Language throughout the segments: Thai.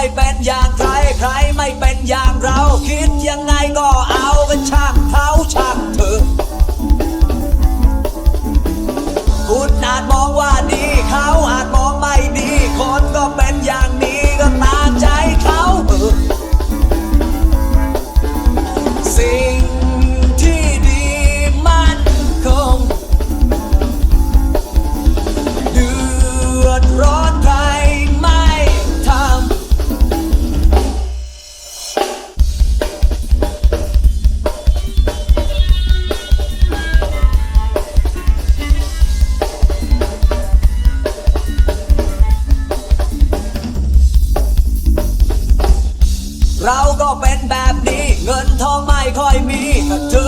ไม่เป็นอย่างใครใครไม่เป็นอย่างเรา คิดยังไงก็เอากันช่างเขาช่างเถอะคุณอาจมองว่าดี เราก็เป็นแบบนี้ เงินทองไม่ค่อยมีถ้าเธอ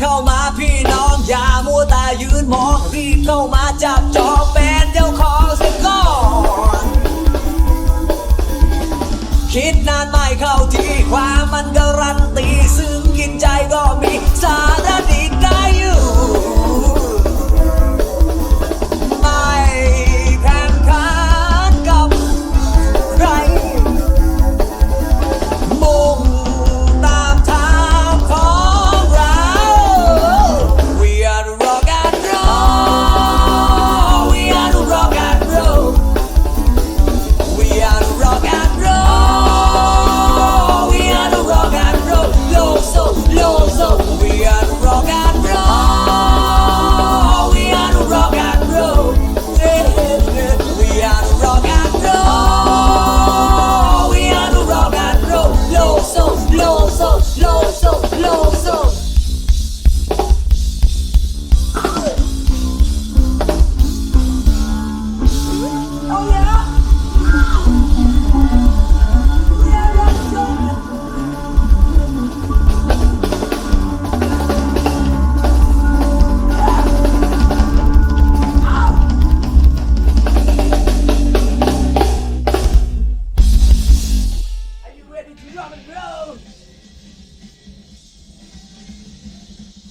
เข้ามาพี่น้องอย่ามัวแต่ยืนมองรีบเข้ามาจับจองเป็นเจ้าของเสิก่อนคิดนานไม่เข้าทีความมันการันตี ซึ่งกินใจก็มีสารดี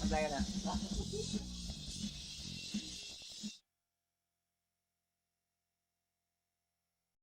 来呀